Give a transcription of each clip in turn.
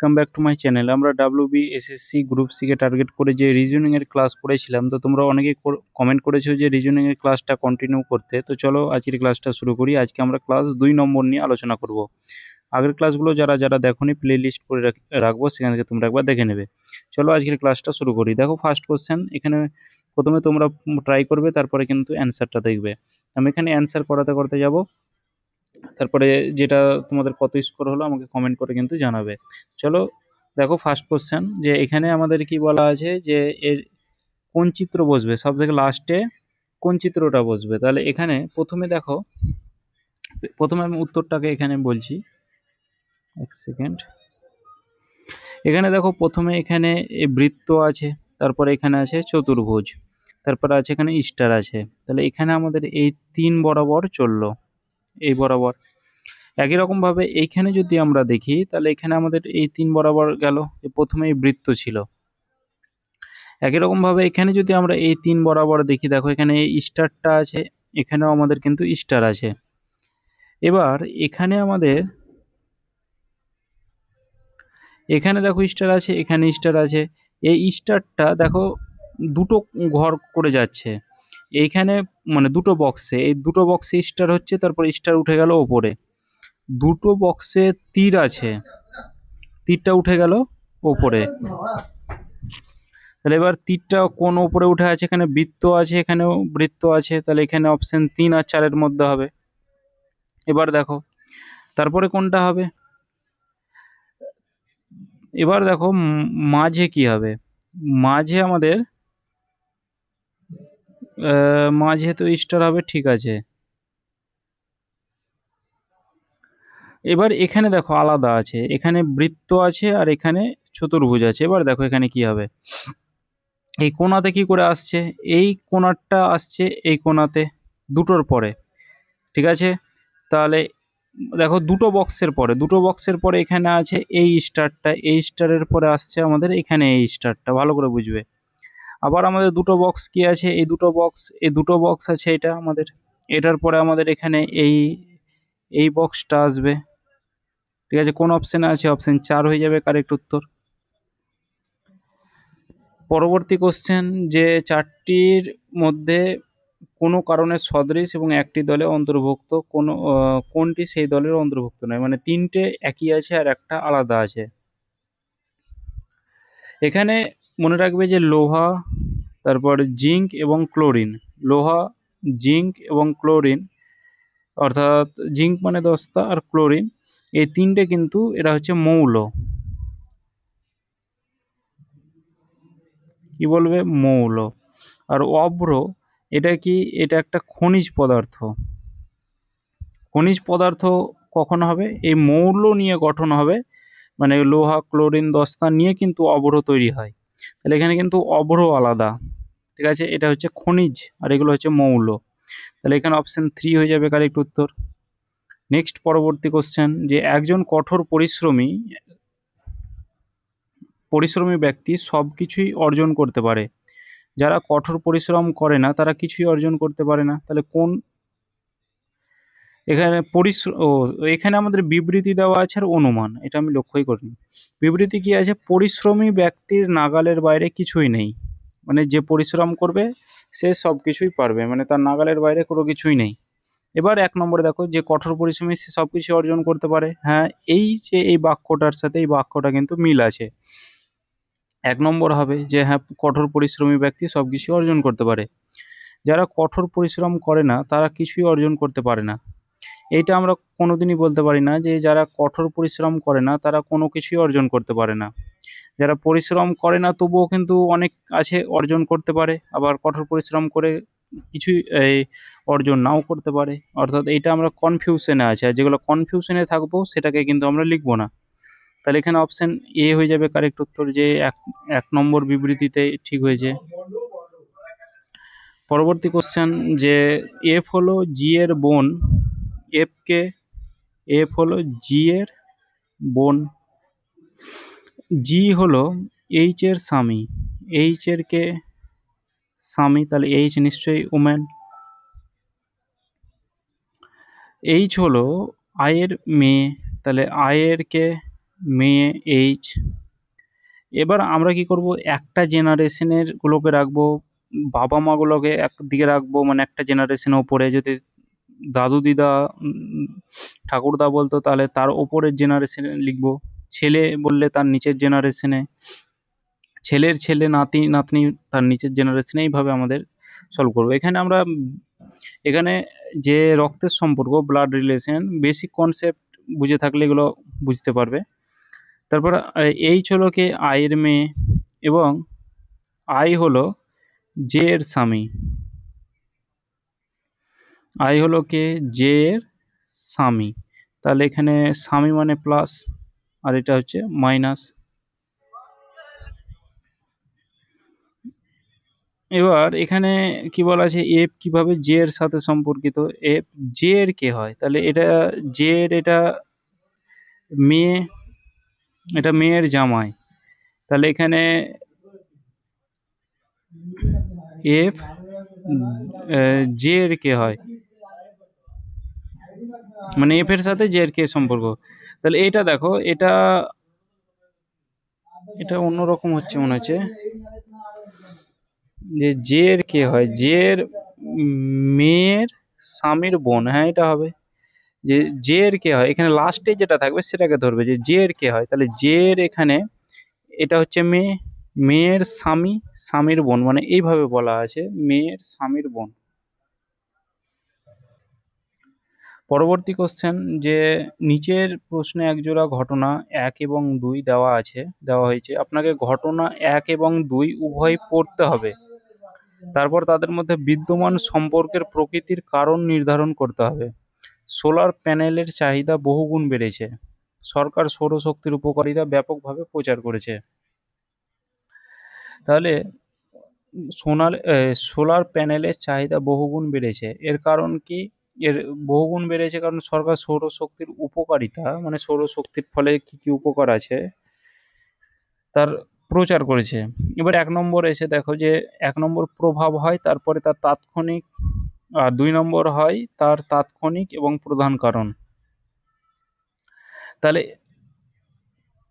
Welcome back to my channel আমরা W B group সিকে target করে যে রিজনিংয়ের ক্লাস করেছিলাম, তো তোমরা অনেকেই কমেন্ট করেছ যে রিজনিংয়ের ক্লাসটা কন্টিনিউ করতে। তো চলো আজকের ক্লাসটা শুরু করি। আজকে আমরা ক্লাস দুই নম্বর নিয়ে আলোচনা করব। আগের ক্লাসগুলো যারা যারা দেখোনি প্লে লিস্ট করে রাখব, সেখান থেকে তোমরা একবার দেখে নেবে। চলো আজকের ক্লাসটা শুরু করি। দেখো ফার্স্ট কোশ্চেন এখানে প্রথমে তোমরা ট্রাই করবে, তারপরে কিন্তু অ্যান্সারটা দেখবে। আমি এখানে অ্যান্সার করাতে, করতে যাব। তারপরে যেটা তোমাদের কত স্কোর হলো আমাকে কমেন্ট করে কিন্তু জানাবে। চলো দেখো ফার্স্ট কোশ্চেন যে এখানে আমাদের কি বলা আছে যে এর কোন চিত্র বসবে? সব থেকে লাস্টে কোন চিত্রটা বসবে? তাহলে এখানে প্রথমে দেখো, প্রথমে আমি উত্তরটাকে এখানে বলছি। এক সেকেন্ড এখানে দেখো প্রথমে এখানে বৃত্ত আছে, তারপরে এখানে আছে চতুর্ভুজ, তারপরে আছে এখানে স্টার আছে। তাহলে এখানে আমাদের এই তিন বরাবর চলল। এই বরাবর। একই রকমভাবে এইখানে যদি আমরা দেখি, তাহলে এখানে আমাদের এই তিন বরাবর গেল প্রথমে বৃত্ত ছিল। একই রকমভাবে এখানে যদি আমরা এই তিন বরাবর দেখি, দেখো এখানে এই স্টারটা আছে, এখানেও আমাদের কিন্তু স্টার আছে। এবার এখানে আমাদের, এখানে দেখো স্টার আছে, এখানে স্টার আছে। এই স্টারটা দেখো দুটো ঘর করে যাচ্ছে। এইখানে মানে দুটো বক্সে এই দুটো বক্সে স্টার হচ্ছে, তারপর স্টার উঠে গেল ওপরে। দুটো বক্সে তীর আছে, তীরটা উঠে গেল ওপরে। তাহলে এবার তীরটা কোন ওপরে উঠে আছে? এখানে বৃত্ত আছে, এখানেও বৃত্ত আছে, তাহলে এখানে অপশন তিন আর চারের মধ্যে হবে। এবার দেখো, তারপরে কোনটা হবে? এবার দেখো মাঝে কি হবে? মাঝে আমাদের মাঝে তো স্টার হবে, ঠিক আছে। এবার এখানে দেখো আলাদা আছে। এখানে বৃত্ত আছে আর এখানে চতুর্ভুজ আছে। এবার দেখো এখানে কি হবে। এই কোনাতে কি করে আসছে? এই কোণারটা আসছে এই কোণাতে দুটোর পরে। ঠিক আছে? তাহলে দেখো দুটো বক্সের পরে। দুটো বক্সের পরে এখানে আছে এই স্টারটা এই স্টারের পরে আসছে আমাদের এখানে এই স্টারটা ভালো করে বুঝবে। আবার আমাদের দুটো বক্স কি আছে? এই দুটো বক্স এই দুটো বক্স আছে এটা আমাদের। এটার পরে আমাদের এখানে এই এই বক্সটা আসবে। ঠিক আছে, কোন অপশানে আছে? অপশান চার হয়ে যাবে কারেক্ট উত্তর। পরবর্তী কোশ্চেন যে চারটির মধ্যে কোনো কারণে সদৃশ এবং একটি দলে অন্তর্ভুক্ত, কোনো কোনটি সেই দলের অন্তর্ভুক্ত নয়? মানে তিনটে একই আছে আর একটা আলাদা আছে। এখানে মনে রাখবে যে লোহা, তারপর জিঙ্ক এবং ক্লোরিন। লোহা, জিঙ্ক এবং ক্লোরিন, অর্থাৎ জিঙ্ক মানে দস্তা আর ক্লোরিন, এই তিনটে কিন্তু এরা হচ্ছে মৌল। কি বলবে? মৌল। আর অভ্র, এটা কি, এটা একটা খনিজ পদার্থ। খনিজ পদার্থ কখন হবে? এই মৌল নিয়ে গঠন হবে মানে লোহা, ক্লোরিন, দস্তা নিয়ে কিন্তু অভ্র তৈরি হয়। তাহলে এখানে কিন্তু অভ্র আলাদা, ঠিক আছে? এটা হচ্ছে খনিজ আর এগুলো হচ্ছে মৌল। তাহলে এখানে অপশান থ্রি হয়ে যাবে কারেক্ট উত্তর। নেক্সট পরবর্তী কোশ্চেন যে একজন কঠোর পরিশ্রমী পরিশ্রমী ব্যক্তি সব কিছুই অর্জন করতে পারে। যারা কঠোর পরিশ্রম করে না, তারা কিছুই অর্জন করতে পারে না। তাহলে কোন এখানে পরিশ্রম ও, এখানে আমাদের বিবৃতি দেওয়া আছে আর অনুমান, এটা আমি লক্ষ্যই করিনি। বিবৃতি কি আছে? পরিশ্রমী ব্যক্তির নাগালের বাইরে কিছুই নেই। মানে যে পরিশ্রম করবে, সে সব কিছুই পারবে। মানে তার নাগালের বাইরে কোনো কিছুই নেই। এবার এক নম্বরে দেখো, যে কঠোর পরিশ্রমী সে সব কিছু অর্জন করতে পারে। হ্যাঁ এই যে, এই বাক্যটার সাথে, এই বাক্যটা কিন্তু মিল আছে। এক নম্বর হবে যে হ্যাঁ কঠোর পরিশ্রমী ব্যক্তি সব কিছু অর্জন করতে পারে। যারা কঠোর পরিশ্রম করে না, তারা কিছুই অর্জন করতে পারে না। এইটা আমরা কোনোদিনই বলতে পারি না যে যারা কঠোর পরিশ্রম করে না, তারা কোনো কিছুই অর্জন করতে পারে না। যারা পরিশ্রম করে না, তবুও কিন্তু অনেক আছে অর্জন করতে পারে, আবার কঠোর পরিশ্রম করে কিছুই এই অর্জন নাও করতে পারে। অর্থাৎ এইটা আমরা কনফিউশনে আছে, আর যেগুলো কনফিউশনে থাকব, সেটাকে কিন্তু আমরা লিখব না। তাহলে এখানে অপশন এ হয়ে যাবে কারেক্ট উত্তর যে এক এক নম্বর বিবৃতিতে ঠিক হয়েছে। পরবর্তী কোশ্চেন যে এফ হলো জি এর বোন। এফ কে এফ হলো জি এর বোন। জি হলো এইচ এর স্বামী। এইচ এর কে স্বামী, তাহলে এইচ নিশ্চয়ই উমেন এইচ হলো আয়ের মেয়ে, তাহলে আয়ের কে মেয়ে এইচ এবার আমরা কি করব? একটা জেনারেশনের গুলোকে রাখব বাবা মাগুলোকে একদিকে রাখব মানে একটা জেনারেশন ওপরে যদি দাদু দিদা ঠাকুরদা বলতো, তাহলে তার ওপরের জেনারেশনে লিখব। ছেলে বললে তার নিচের জেনারেশনে ছেলের ছেলে, নাতি, নাতনি তার নিচের জেনারেশনে এইভাবে আমাদের সলভ করব। এখানে আমরা, এখানে যে রক্তের সম্পর্ক ব্লাড রিলেশন বেসিক কনসেপ্ট বুঝে থাকলে এগুলো বুঝতে পারবে। তারপর এইচ হলো কি আয়ের মেয়ে এবং আই হলো জে এর স্বামী। আই হলো কে? জে এর স্বামী। তাহলে এখানে স্বামী মানে প্লাস আর এটা হচ্ছে মাইনাস এবার এখানে কি বলা আছে? এফ কীভাবে জে এর সাথে সম্পর্কিত? এফ জে এর কে হয়? তাহলে এটা জে এর এটা মেয়ে, এটা মেয়ের জামাই। তাহলে এখানে এফ জে এর কে হয়? মানে এফ এর সাথে জে এর কে সম্পর্ক। তাহলে এটা দেখো, এটা এটা অন্যরকম হচ্ছে মনে হচ্ছে। যে জে এর কে হয় জে এর মেয়ের স্বামীর বোন হ্যাঁ এটা হবে। যে জে এর কে হয়, এখানে লাস্টে যেটা থাকবে সেটাকে ধরবে, যে জে এর কে হয়, তাহলে জে এর এখানে এটা হচ্ছে মেয়ে, মেয়ের স্বামী, স্বামীর বোন মানে এইভাবে বলা আছে, মেয়ের স্বামীর বোন। পরবর্তী কোশ্চেন যে নিচের প্রশ্নে একজোড়া ঘটনা এক এবং দুই দেওয়া আছে, দেওয়া হয়েছে। আপনাকে ঘটনা এক এবং দুই উভয় পড়তে হবে। তারপর তাদের মধ্যে বিদ্যমান সম্পর্কের প্রকৃতির কারণ নির্ধারণ করতে হবে। সোলার প্যানেলের চাহিদা বহুগুণ বেড়েছে। সরকার সৌরশক্তির উপকারিতা ব্যাপকভাবে প্রচার করেছে। তাহলে সোনার সোলার প্যানেলের চাহিদা বহুগুণ বেড়েছে। এর কারণ কি? এর বহুগুণ বেড়েছে কারণ সরকার সৌরশক্তির উপকারিতা মানে সৌরশক্তির ফলে কি কি উপকার আছে তার প্রচার করেছে। এবার এক নম্বর এসে দেখো যে, এক নম্বর প্রভাব হয়, তারপরে তার তাৎক্ষণিক আর দুই নম্বর হয় তার তাৎক্ষণিক এবং প্রধান কারণ। তাহলে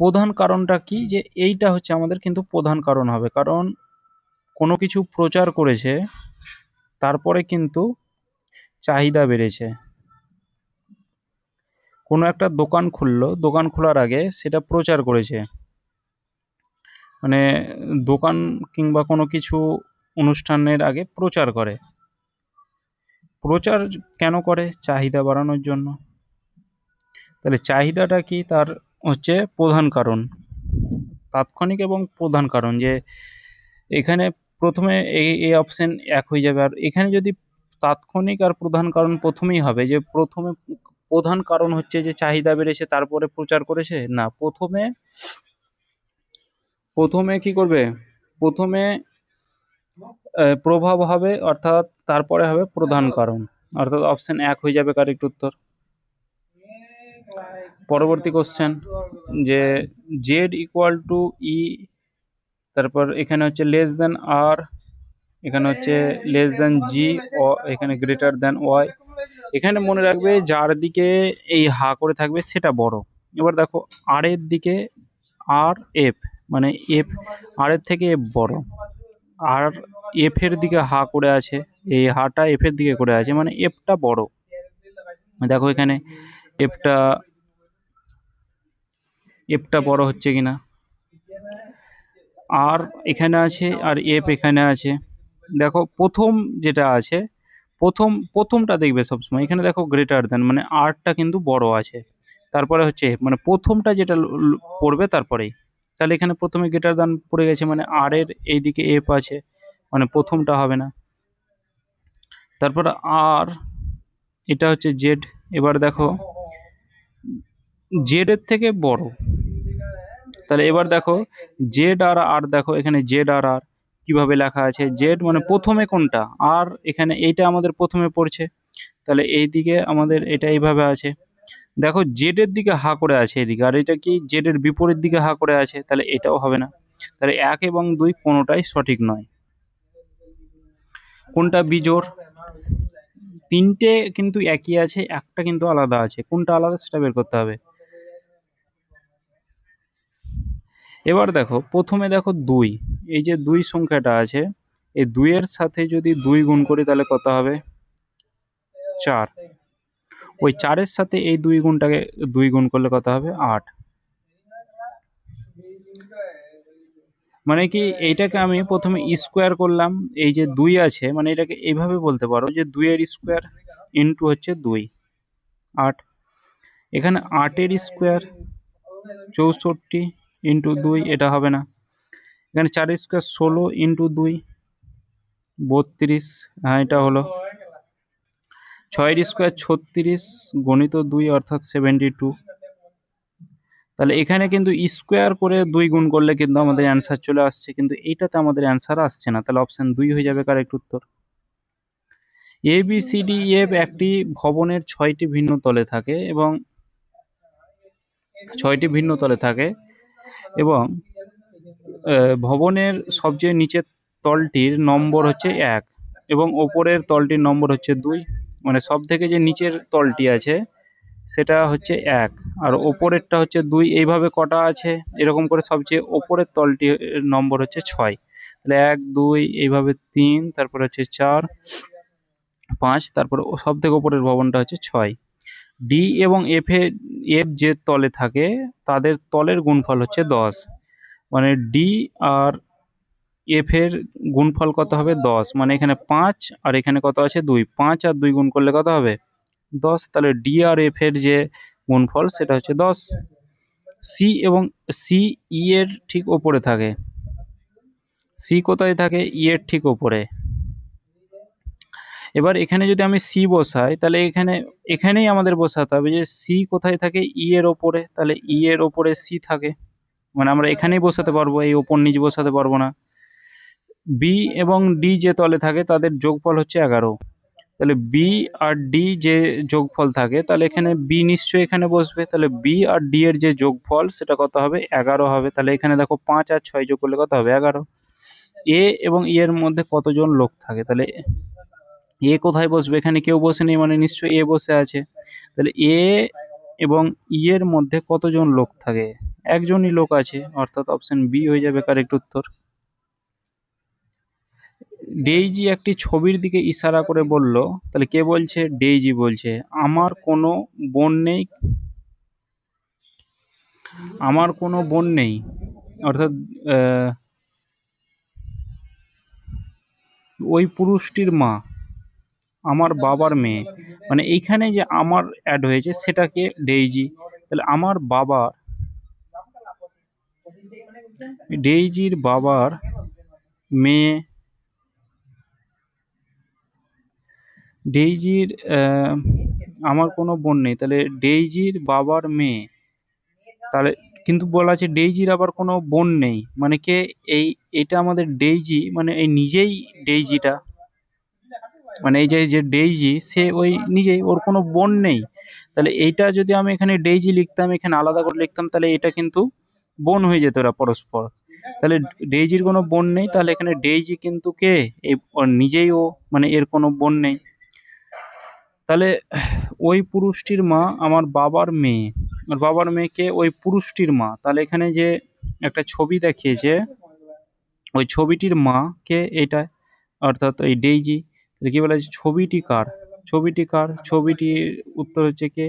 প্রধান কারণটা কি? যে এইটা হচ্ছে আমাদের কিন্তু প্রধান কারণ হবে। কারণ কোনো কিছু প্রচার করেছে, তারপরে কিন্তু চাহিদা বেড়েছে। কোনো একটা দোকান খুললো, দোকান খোলার আগে সেটা প্রচার করেছে। মানে দোকান কিংবা কোনো কিছু অনুষ্ঠানের আগে প্রচার করে। প্রচার কেন করে? চাহিদা বাড়ানোর জন্য। তাহলে চাহিদাটা কি? তার হচ্ছে প্রধান কারণ। তাৎক্ষণিক এবং প্রধান কারণ যে এখানে প্রথমে এই অপশন এক হয়ে যাবে। আর এখানে যদি তাৎক্ষণিক আর প্রধান কারণ প্রথমেই হবে। যে প্রথমে প্রধান কারণ হচ্ছে যে চাহিদা বেড়েছে, তারপরে প্রচার করেছে? না, প্রথমে প্রথমে কি করবে? প্রথমে প্রভাব হবে, অর্থাৎ তারপরে হবে প্রধান কারণ। অর্থাৎ অপশন এক হয়ে যাবে কারেক্ট উত্তর। পরবর্তী কোশ্চেন যে জেড ইকুয়াল টু ই তারপর এখানে হচ্ছে লেস দেন আর এখানে হচ্ছে লেস দেন জি ও এখানে গ্রেটার দেন ওয়াই এখানে মনে রাখবে যার দিকে এই হা করে থাকবে সেটা বড়। এবার দেখো আর এর দিকে আর এফ মানে এফ আর এর থেকে এফ বড়। আর এফ এর দিকে হা করে আছে, এই হাটা এফ এর দিকে করে আছে মানে এফটা বড়। দেখো এখানে এফটা এফটা বড় হচ্ছে কিনা। আর এখানে আছে, আর এফ এখানে আছে। দেখো, প্রথম যেটা আছে, প্রথম, প্রথমটা দেখবে সবসময়। এখানে দেখো গ্রেটার দেন মানে আরটা কিন্তু বড় আছে। তারপরে হচ্ছে মানে প্রথমটা যেটা পড়বে তারপরেই। তাহলে এখানে প্রথমে গ্রেটার দেন পড়ে গেছে মানে আর এর এইদিকে এফ আছে মানে প্রথমটা হবে না। তারপর আর এটা হচ্ছে জেড এবার দেখো জেড এর থেকে বড়। তাহলে এবার দেখো জেড আর আর দেখো, এখানে জেড আর আর কীভাবে লেখা আছে জেড মানে প্রথমে কোনটা, আর এখানে এইটা আমাদের প্রথমে পড়ছে, তাহলে এই দিকে আমাদের এটা এইভাবে আছে। দেখো জেড এর দিকে হা করে আছে এদিকে, আর এটা কি জেড এর বিপরীত দিকে হা করে আছে, তাহলে এটাও হবে না। তাহলে এক এবং দুই কোনোটাই সঠিক নয়। কোনটা বিজোড়? তিনটে কিন্তু একই আছে, একটা কিন্তু আলাদা আছে। কোনটা আলাদা সেটা বের করতে হবে। এবার দেখো, প্রথমে দেখো দুই। এই যে দুই সংখ্যাটা আছে, এই দুইয়ের সাথে যদি দুই গুণ করি তাহলে কত হবে? চার। ওই চারের সাথে এই দুই গুণটাকে, দুই গুণ করলে কত হবে? আট। মানে কি এইটাকে আমি প্রথমে স্কোয়ার করলাম, এই যে দুই আছে মানে এটাকে এইভাবে বলতে পারো যে দুইয়ের স্কোয়ার ইন্টু হচ্ছে দুই। আট। এখানে আটের স্কোয়ার চৌষট্টি ইন্টু দুই, এটা হবে না। এখানে চার স্কোয়ার ষোলো ইন্টু দুই, বত্রিশ হ্যাঁ এটা হলো। ছয়ের স্কোয়ার ছত্রিশ গণিত দুই অর্থাৎ সেভেন্টি টু তাহলে এখানে কিন্তু স্কোয়ার করে দুই গুণ করলে কিন্তু আমাদের অ্যান্সার চলে আসছে, কিন্তু এইটাতে আমাদের অ্যান্সার আসছে না। তাহলে অপশান দুই হয়ে যাবে কারেক্ট উত্তর। A B C D F একটি ভবনের ছয়টি ভিন্ন তলে থাকে এবং ছয়টি ভিন্ন তলে থাকে এবং ভবনের সবচেয়ে নিচের তলটির নম্বর হচ্ছে এক এবং ওপরের তলটির নম্বর হচ্ছে দুই। মানে সব থেকে যে নিচের তলটি আছে, সেটা হচ্ছে এক। আর ওপরেরটা হচ্ছে দুই। এইভাবে কটা আছে? এরকম করে সবচেয়ে ওপরের তলটি নম্বর হচ্ছে ছয়। তাহলে এক, দুই, এইভাবে তিন, তারপর হচ্ছে চার, পাঁচ, তারপর সব থেকে ওপরের ভবনটা হচ্ছে ছয়। ডি এবং এফ এ, এফ যে তলে থাকে, তাদের তলের গুণফল হচ্ছে দশ। মানে ডি আর এফ এর গুণফল কত হবে? দশ। মানে এখানে পাঁচ আর এখানে কত আছে? দুই। পাঁচ আর দুই গুণ করলে কত হবে? দশ। তাহলে ডি আর এফ এর যে গুণফল, সেটা হচ্ছে দশ। সি এবং সি ই এর ঠিক ওপরে থাকে। সি কোথায় থাকে? ই এর ঠিক ওপরে। এবার এখানে যদি আমি সি বসাই, তাহলে এখানে, এখানেই আমাদের বসাতে হবে যে সি কোথায় থাকে? ই এর ওপরে। তাহলে ই এর ওপরে সি থাকে। মানে আমরা এখানেই বসাতে পারব, এই ওপর নিচ বসাতে পারব না। বি এবং ডি যে তলে থাকে, তাদের যোগফল হচ্ছে এগারো। তাহলে বি আর ডি যে যোগফল থাকে, তাহলে এখানে বি নিশ্চয়ই এখানে বসবে। তাহলে বি আর ডি এর যে যোগফল, সেটা কত হবে? এগারো হবে। তাহলে এখানে দেখো পাঁচ আর ছয় যোগ করলে কত হবে? এগারো। এ এবং ই এর মধ্যে কতজন লোক থাকে? তাহলে এ কোথায় বসবে? এখানে কেউ বসে নেই মানে নিশ্চয়ই এ বসে আছে। তাহলে এ এবং ই এর মধ্যে কতজন লোক থাকে? একজনই লোক আছে, অর্থাৎ অপশন বি হয়ে যাবে কারেক্ট উত্তর। ডেইজি একটি ছবির দিকে ইশারা করে বলল, তাহলে কে বলছে? ডেইজি বলছে, আমার কোনো বোন নেই। আমার কোনো বোন নেই। অর্থাৎ ওই পুরুষটির মা, আমার বাবার মেয়ে। মানে এইখানে যে আমার অ্যাড হয়েছে, সেটাকে ডেইজি তাহলে আমার বাবার ডেইজির বাবার মেয়ে, ডেইজির আমার কোনো বোন নেই, তাহলে ডেইজির বাবার মেয়ে, তাহলে কিন্তু বলা আছে ডেইজির আবার কোনো বোন নেই মানে কে এই, এটা আমাদের ডেইজি মানে এই নিজেই ডেইজিটা মানে এই যে যে ডেইজি, সে ওই নিজেই, ওর কোনো বোন নেই, তাহলে এইটা যদি আমি এখানে ডেইজি লিখতাম, এখানে আলাদা করে লিখতাম, তাহলে এটা কিন্তু বোন হয়ে যেত ওরা পরস্পর। তাহলে ডেইজির কোনো বোন নেই, তাহলে এখানে ডেইজি কিন্তু কে? নিজেই ও মানে এর কোনো বোন নেই। তাহলে ওই পুরুষটির মা আমার বাবার মেয়ে। আর বাবার মেয়েকে ওই পুরুষটির মা। তাহলে এখানে যে একটা ছবি দেখিয়েছে, ওই ছবিটির মা কে এটা, অর্থাৎ এই ডেইজি কি বলা আছে ছবিটি কার? ছবিটি কার? ছবিটির উত্তর হচ্ছে কে?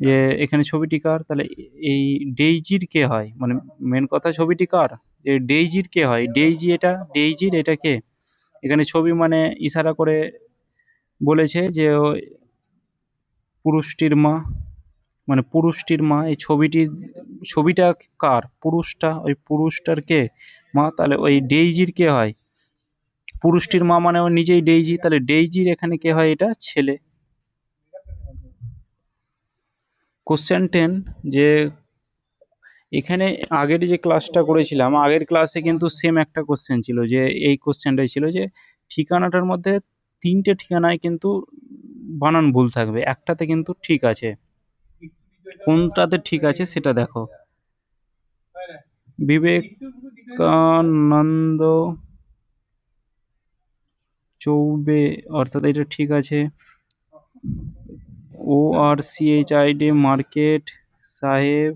যে এখানে ছবিটি কার তাহলে এই ডেইজির কে হয়? মানে মেন কথা ছবিটি কার যে ডেইজির কে হয়? ডেইজি এটা? ডেইজির এটা কে? এখানে ছবি মানে ইশারা করে বলেছে যে পুরুষটির মা মানে পুরুষটির মা, এই ছবিটির, ছবিটা কার? পুরুষটা, ওই পুরুষটার কে? মা, তাহলে ওই ডেইজির কে হয়? পুরুষটির মা মানে ও নিজেই ডেইজি, তাহলে ডেইজির এখানে কে হয় এটা? ছেলে। কোশ্চেন টেন যে এখানে আগের যে ক্লাসটা করেছিলাম, আগের ক্লাসে কিন্তু সেম একটা কোশ্চেন ছিল যে, এই কোশ্চেনটাই ছিল যে, ঠিকানাটার মধ্যে তিনটে ঠিকানায় কিন্তু বানান ভুল থাকবে, একটাতে কিন্তু ঠিক আছে। কোনটাতে ঠিক আছে সেটা দেখো। বিবেকানন্দ চৌবে, অর্থাৎ এটা ঠিক আছে। O R C H I D market সাহেব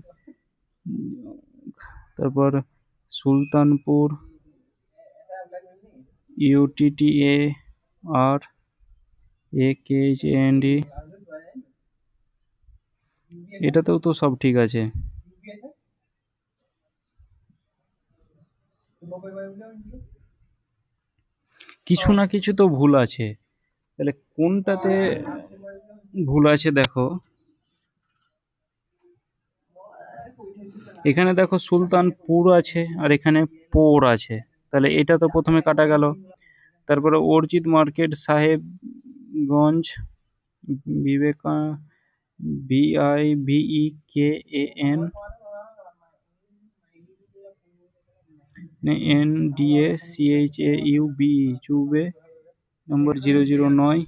তারপর Sultanpur U T T A R A K H N D এটাতেও তো সব ঠিক আছে। কিছু না কিছু তো ভুল আছে। তাহলে কোনটাতে ভুল আছে, দেখো। এখানে দেখো সুলতানপুর আছে আর এখানে পোর আছে। তাহলে এটা তো প্রথমে কাটা গেল। তারপরে অর্জিত market, Sahebganj, বিবেকা, B I B E K A N N D A C H A U B Chaube, number zero zero নয়।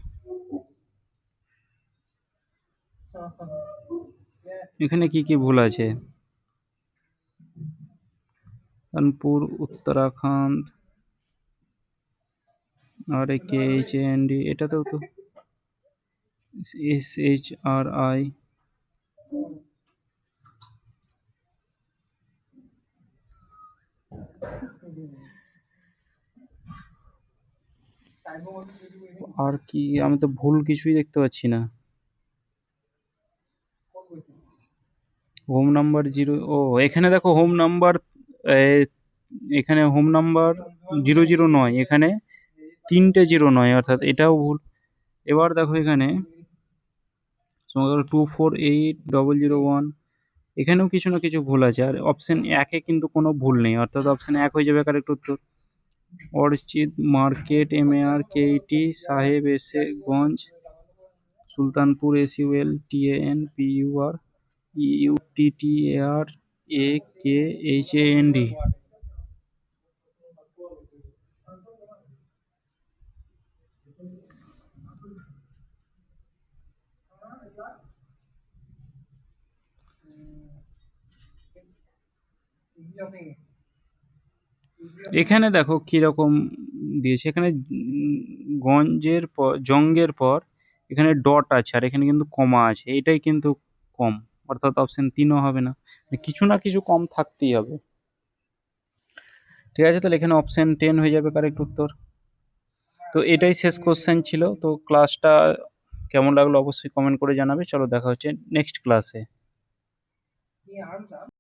এখানে কি কি ভুল আছে? Kanpur, Uttarakhand R K H N D এটাতেও তো। S H R I R কি, আমি তো ভুল কিছুই দেখতে পাচ্ছি না। হোম নাম্বার জিরো ও, এখানে দেখো হোম নাম্বার এখানে হোম নাম্বার জিরো জিরো নয়, এখানে তিনটে জিরো নয়, অর্থাৎ এটাও ভুল। এবার দেখো এখানে two four eight double zero one এখানেও কিছু না কিছু ভুল আছে, আর অপশন একে কিন্তু কোনো ভুল নেই, অর্থাৎ অপশন এক হয়ে যাবে কারেক্ট উত্তর। অর্চিত মার্কেট এম এ আর কে টি সাহেব এস এ গঞ্জ, Sultanpur S L T N P U R U T T R A K H A N D এখানে দেখো কীরকম দিয়েছে। এখানে গঞ্জের পর জঙ্গের পর এখানে ডট আছে, আর এখানে কিন্তু কমা আছে। এটাই কিন্তু কম। অর্থাৎ অপশন তিনও হবে না। কিছু না কিছু কম থাকতেই হবে। ঠিক আছে, তাহলে এখানে অপশন টেন হয়ে যাবে কারেক্ট উত্তর। তো এটাই শেষ কোশ্চেন ছিল। তো ক্লাসটা কেমন লাগল অবশ্যই কমেন্ট করে জানাবে। চলো দেখা হচ্ছে নেক্সট ক্লাসে